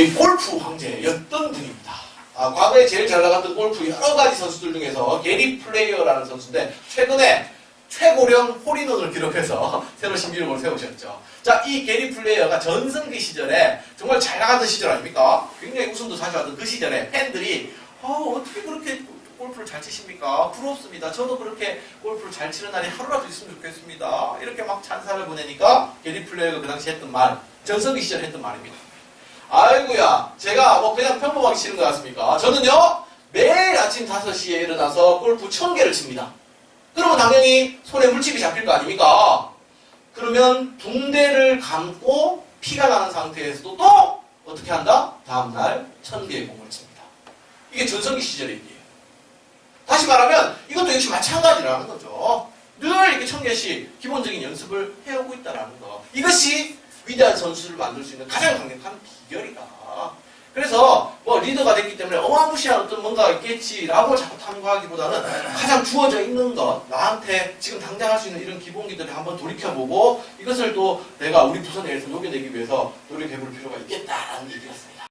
이 골프 황제였던 분입니다. 아, 과거에 제일 잘 나갔던 골프 여러 가지 선수들 중에서 게리 플레이어라는 선수인데 최근에 최고령 홀인원을 기록해서 새로 신기록을 세우셨죠. 자, 이 게리 플레이어가 전성기 시절에 정말 잘 나가던 시절 아닙니까? 굉장히 우승도 자주 하던 그 시절에 팬들이 어, 어떻게 그렇게 골프를 잘 치십니까? 부럽습니다. 저도 그렇게 골프를 잘 치는 날이 하루라도 있으면 좋겠습니다. 이렇게 막 찬사를 보내니까 게리 플레이어가 그 당시 했던 말, 전성기 시절에 했던 말입니다. 아이고야, 제가 뭐 그냥 평범하게 치는 것 같습니까? 저는요, 매일 아침 5시에 일어나서 골프 1000개를 칩니다. 그러면 당연히 손에 물집이 잡힐 거 아닙니까? 그러면 붕대를 감고 피가 나는 상태에서도 또 어떻게 한다? 다음날 1000개의 공을 칩니다. 이게 전성기 시절의 일이에요. 다시 말하면 이것도 역시 마찬가지라는 거죠. 늘 이렇게 1000개씩 기본적인 연습을 해오고 있다는 거. 이것이 위대한 선수를 만들 수 있는 가장 강력한 비결이다. 그래서 뭐 리더가 됐기 때문에 어마무시한 어떤 뭔가 있겠지라고 자꾸 탐구하기보다는 가장 주어져 있는 것 나한테 지금 당장 할 수 있는 이런 기본기들을 한번 돌이켜보고 이것을 또 내가 우리 부서 내에서 녹여내기 위해서 노력해볼 필요가 있겠다라는 얘기였습니다.